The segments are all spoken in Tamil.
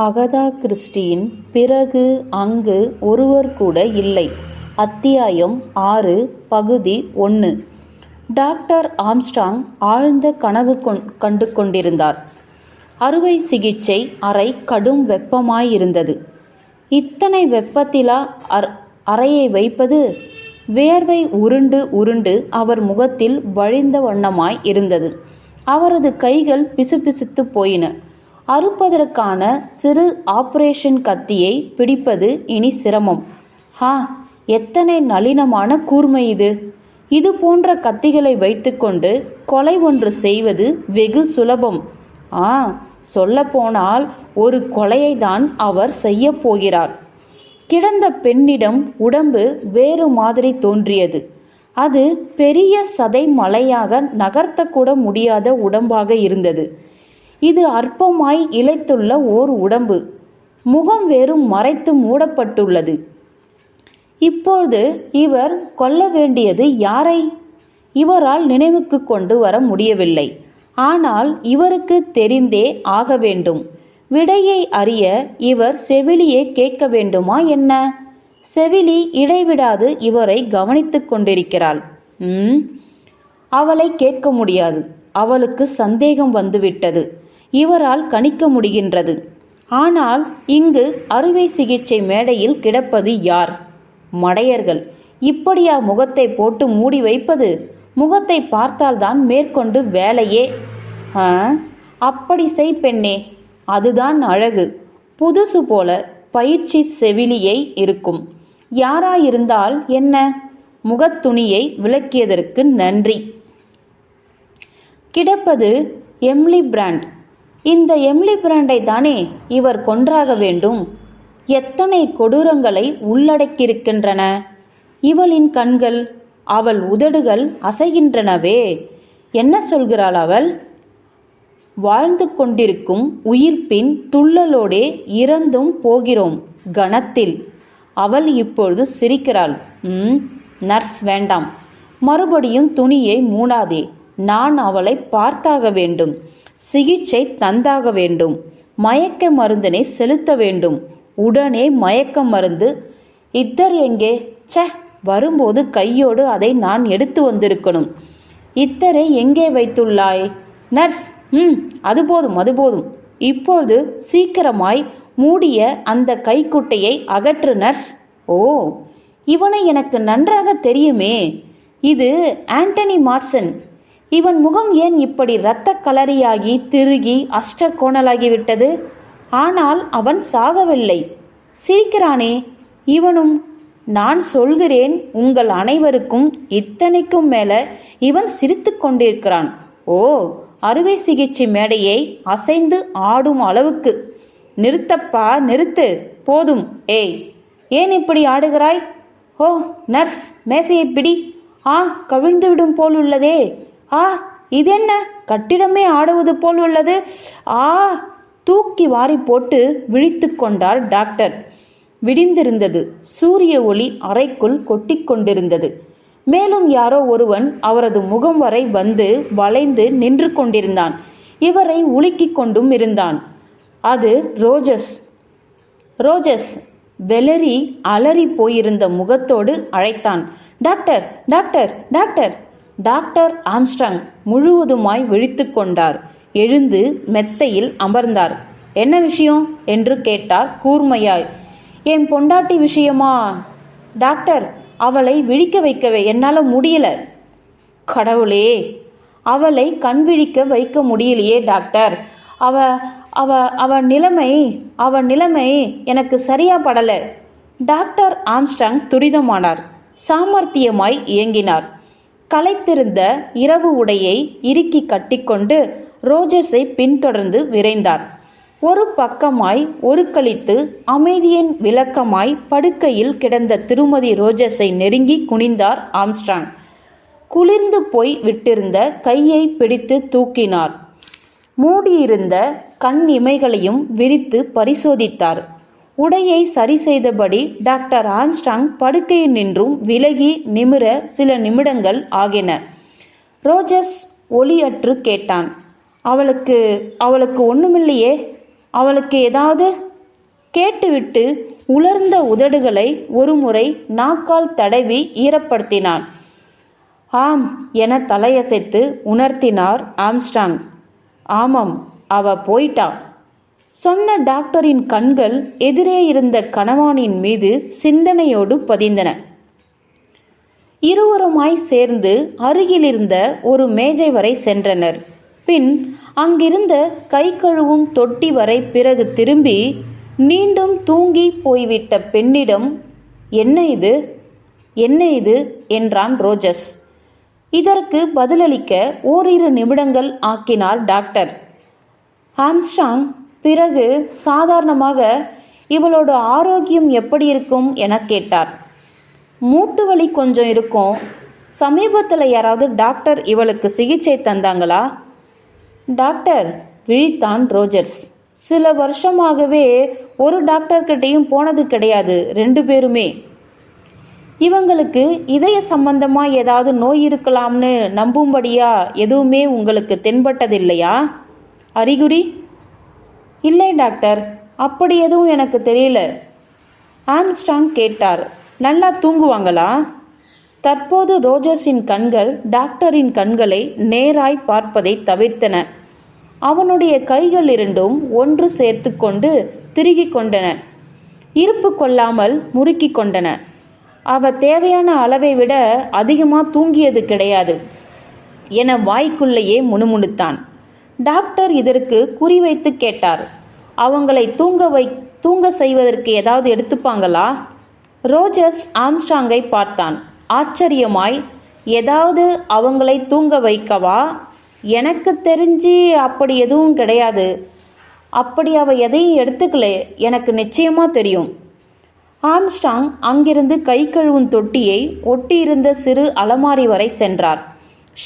அகதா கிறிஸ்டியின் பிறகு அங்கு ஒருவர் கூட இல்லை. அத்தியாயம் ஆறு பகுதி ஒன்று டாக்டர் ஆம்ஸ்டாங் ஆழ்ந்த கனவு கொண் கண்டு கொண்டிருந்தார். அறுவை சிகிச்சை அறை கடும் வெப்பமாயிருந்தது. இத்தனை வெப்பத்திலா அர் அறையை வைப்பது? வேர்வை உருண்டு உருண்டு அவர் முகத்தில் வழிந்த வண்ணமாய் இருந்தது. அவரது கைகள் பிசுபிசுத்து போயின. அறுப்பதற்கான சிறு ஆபரேஷன் கத்தியை பிடிப்பது இனி சிரமம். ஹா எத்தனை நளினமான கூர்மை இது. இது போன்ற கத்திகளை வைத்துக்கொண்டு கொலை ஒன்று செய்வது வெகு சுலபம். ஆ சொல்லப்போனால் ஒரு கொலையை தான் அவர் செய்ய போகிறார். கிடந்த பெண்ணிடம் உடம்பு வேறு மாதிரி தோன்றியது. அது பெரிய சதை மலையாக நகர்த்தக்கூட முடியாத உடம்பாக இருந்தது. இது அற்பமாய் இழைத்துள்ள ஓர் உடம்பு. முகம் வெறும் மறைத்து மூடப்பட்டுள்ளது. இப்போது இவர் கொல்ல வேண்டியது யாரை? இவரால் நினைவுக்கு கொண்டு வர முடியவில்லை. ஆனால் இவருக்கு தெரிந்தே ஆக வேண்டும். விடையை அறிய இவர் செவிலியை கேட்க வேண்டுமா என்ன? செவிலி இடைவிடாது இவரை கவனித்துக் கொண்டிருக்கிறாள். அவளை கேட்க முடியாது. அவளுக்கு சந்தேகம் வந்துவிட்டது. இவரால் கணிக்க முடிகின்றது. ஆனால் இங்கு அறுவை சிகிச்சை மேடையில் கிடப்பது யார்? மடையர்கள். இப்படியா முகத்தை போட்டு மூடி வைப்பது? முகத்தை பார்த்தால்தான் மேற்கொண்டு வேலையே. அப்படி செய் பெண்ணே. அதுதான் அழகு. புதுசு போல பயிற்சி செவிலியை இருக்கும். யாராயிருந்தால் என்ன? முகத்துணியை விளக்கியதற்கு நன்றி. கிடப்பது எம்லி பிராண்ட். இந்த எம்லி பிராண்டை தானே இவர் கொன்றாக வேண்டும்? எத்தனை கொடூரங்களை உள்ளடக்கியிருக்கின்றன? இவளின் கண்கள் அவள் உதடுகள் அசைகின்றனவே. என்ன சொல்கிறாள் அவள்? வாழ்ந்து கொண்டிருக்கும் உயிர்ப்பின் துள்ளலோடே இறந்தும் போகிறோம் கணத்தில். அவள் இப்பொழுது சிரிக்கிறாள். ம் நர்ஸ் வேண்டாம். மறுபடியும் துணியை மூடாதே. நான் அவளை பார்த்தாக வேண்டும். சிகிச்சை தந்தாக வேண்டும். மயக்க மருந்தினை செலுத்த வேண்டும். உடனே மயக்க மருந்து. இத்தர் எங்கே? ச வரும்போது கையோடு அதை நான் எடுத்து வந்திருக்கணும். இத்தரை எங்கே வைத்துள்ளாய்? நர்ஸ் ம் அது போதும் அது போதும். இப்போது சீக்கிரமாய் மூடிய அந்த கைக்குட்டையை அகற்று நர்ஸ். ஓ இவனை எனக்கு நன்றாக தெரியுமே. இது ஆண்டனி மார்சன். இவன் முகம் ஏன் இப்படி இரத்த கலரியாகி திருகி அஷ்ட கோணலாகிவிட்டது ஆனால் அவன் சாகவில்லை. சிரிக்கிறானே இவனும் நான் சொல்கிறேன் உங்கள் அனைவருக்கும் இத்தனைக்கும் மேல இவன் சிரித்து கொண்டிருக்கிறான். ஓ அறுவை சிகிச்சை மேடையை அசைந்து ஆடும் அளவுக்கு. நிறுத்தப்பா நிறுத்து போதும் ஏய் ஏன் இப்படி ஆடுகிறாய்? ஓ நர்ஸ் மேசையை பிடி. ஆ கவிழ்ந்து விடும் உள்ளதே. ஆ இதென்ன? கட்டிடமே ஆடுவது போல் உள்ளது. ஆ தூக்கி வாரி போட்டு விழித்து கொண்டார் டாக்டர். விடிந்திருந்தது. சூரிய ஒளி அறைக்குள் கொட்டிக்கொண்டிருந்தது மேலும் யாரோ ஒருவன் அவரது முகம் வரை வந்து வளைந்து நின்று கொண்டிருந்தான். இவரை உலுக்கிக் கொண்டும் இருந்தான். அது ரோஜஸ். ரோஜஸ் வெலரி அலறி போயிருந்த முகத்தோடு அழைத்தான். Doctor doctor doctor. Doctor Armstrong முழுவதுமாய் விழித்து கொண்டார். எழுந்து மெத்தையில் அமர்ந்தார். என்ன விஷயம்? என்று கேட்டார் கூர்மையாய். என் பொண்டாட்டி விஷயமா? டாக்டர் அவளை விழிக்க வைக்கவே என்னால் முடியல. கடவுளே அவளை கண் விழிக்க வைக்க முடியலையே டாக்டர். அவ அவ அவ நிலைமை அவ நிலைமை எனக்கு சரியா படலை. Doctor Armstrong துரிதமானார். சாமர்த்தியமாய் இயங்கினார். களைத்திருந்த இரவு உடையை இறுக்கி கட்டிக்கொண்டு ரோஜர்ஸை பின்தொடர்ந்து விரைந்தார். ஒரு பக்கமாய் ஒரு கழித்து அமைதியின் விளக்கமாய் படுக்கையில் கிடந்த திருமதி ரோஜர்ஸை நெருங்கி குனிந்தார் ஆம்ஸ்ட்ராங். குளிர்ந்து போய் விட்டிருந்த கையை பிடித்து தூக்கினார். மூடியிருந்த கண் இமைகளையும் விரித்து பரிசோதித்தார். உடையை சரி செய்தபடி டாக்டர் ஆம்ஸ்டாங் படுக்கையில் நின்றும் விலகி நிமிர சில நிமிடங்கள் ஆகின. ரோஜஸ் ஒளியற்று கேட்டான். அவளுக்கு அவளுக்கு ஒண்ணுமில்லையே. அவளுக்கு ஏதாவது? கேட்டுவிட்டு உலர்ந்த உதடுகளை ஒருமுறை நாக்கால் தடவி ஈரப்படுத்தினான். ஆம் என தலையசைத்து உணர்த்தினார் ஆம்ஸ்டாங் ஆமாம் அவ போயிட்டா. சொன்ன டாக்டரின் கண்கள் எதிரே இருந்த கணவானின் மீது சிந்தனையோடு பதிந்தன. இருவருமாய் சேர்ந்து அருகிலிருந்த ஒரு மேஜை வரை சென்றனர். பின் அங்கிருந்த கை கழுவும் தொட்டி வரை பிறகு திரும்பி மீண்டும் தூங்கி போய்விட்ட பெண்ணிடம் என்ன இது? என்ன இது? என்றான் ரோஜஸ். இதற்கு பதிலளிக்க ஓரிரு நிமிடங்கள் ஆக்கினார் டாக்டர். ஹாம்ஸ்டாங் பிறகு சாதாரணமாக இவளோட ஆரோக்கியம் எப்படி இருக்கும் என கேட்டார். மூட்டு வலி கொஞ்சம் இருக்கும். சமீபத்தில் யாராவது டாக்டர் இவளுக்கு சிகிச்சை தந்தாங்களா? Doctor விழித்தான் Rogers. சில வருஷமாகவே ஒரு டாக்டர்கிட்டையும் போனது கிடையாது ரெண்டு பேருமே. இவங்களுக்கு இதய சம்பந்தமா ஏதாவது நோய் இருக்கலாம்னு நம்பும்படியா எதுவுமே உங்களுக்கு தென்பட்டதில்லையா? அறிகுறி? இல்லை டாக்டர். அப்படி எதுவும் எனக்கு தெரியல. ஆம்ஸ்டாங் கேட்டார். நல்லா தூங்குவாங்களா? தற்போது ரோஜர்ஸின் கண்கள் டாக்டரின் கண்களை நேராய் பார்ப்பதை தவிர்த்தன. அவனுடைய கைகள் இரண்டும் ஒன்று சேர்த்து கொண்டு திருகி கொண்டன. இருப்பு கொள்ளாமல் முறுக்கி கொண்டன. அவ தேவையான அளவை விட அதிகமாக தூங்கியது கிடையாது என வாய்க்குள்ளேயே முணுமுணுத்தான். டாக்டர் இதற்கு குறிவைத்து கேட்டார். அவங்களை தூங்க வை தூங்க செய்வதற்கு ஏதாவது எடுத்துப்பாங்களா? ரோஜர்ஸ் ஆம்ஸ்ட்ராங்கை பார்த்தான். ஆச்சரியமாய் ஏதாவது அவங்களை தூங்க வைக்கவா? எனக்கு தெரிஞ்சு அப்படி எதுவும் கிடையாது. அப்படி அவ எதையும் எடுத்துக்கல எனக்கு நிச்சயமா தெரியும். ஆம்ஸ்டாங் அங்கிருந்து கை கழுவும் தொட்டியை ஒட்டியிருந்த சிறு அலமாரி வரை சென்றார்.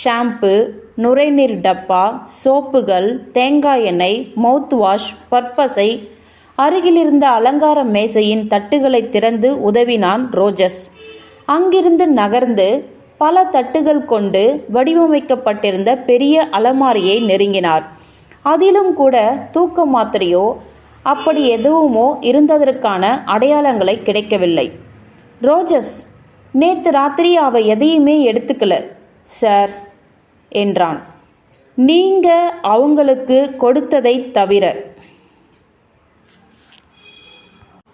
ஷாம்பு நுரைநீர் டப்பா சோப்புகள் தேங்காய் எண்ணெய் மவுத் வாஷ் பற்பசை அருகிலிருந்த அலங்கார மேசையின் தட்டுகளை திறந்து உதவினான் ரோஜஸ். அங்கிருந்து நகர்ந்து பல தட்டுகள் கொண்டு வடிவமைக்கப்பட்டிருந்த பெரிய அலமாரியை நெருங்கினார். அதிலும் கூட தூக்க மாத்திரையோ அப்படி எதுவுமோ இருந்ததற்கான அடையாளங்களை கிடைக்கவில்லை. ரோஜஸ் நேற்று ராத்திரி அவ எதையுமே எடுத்துக்கல சார். என்றான். நீங்க அவங்களுக்கு கொடுத்ததை தவிர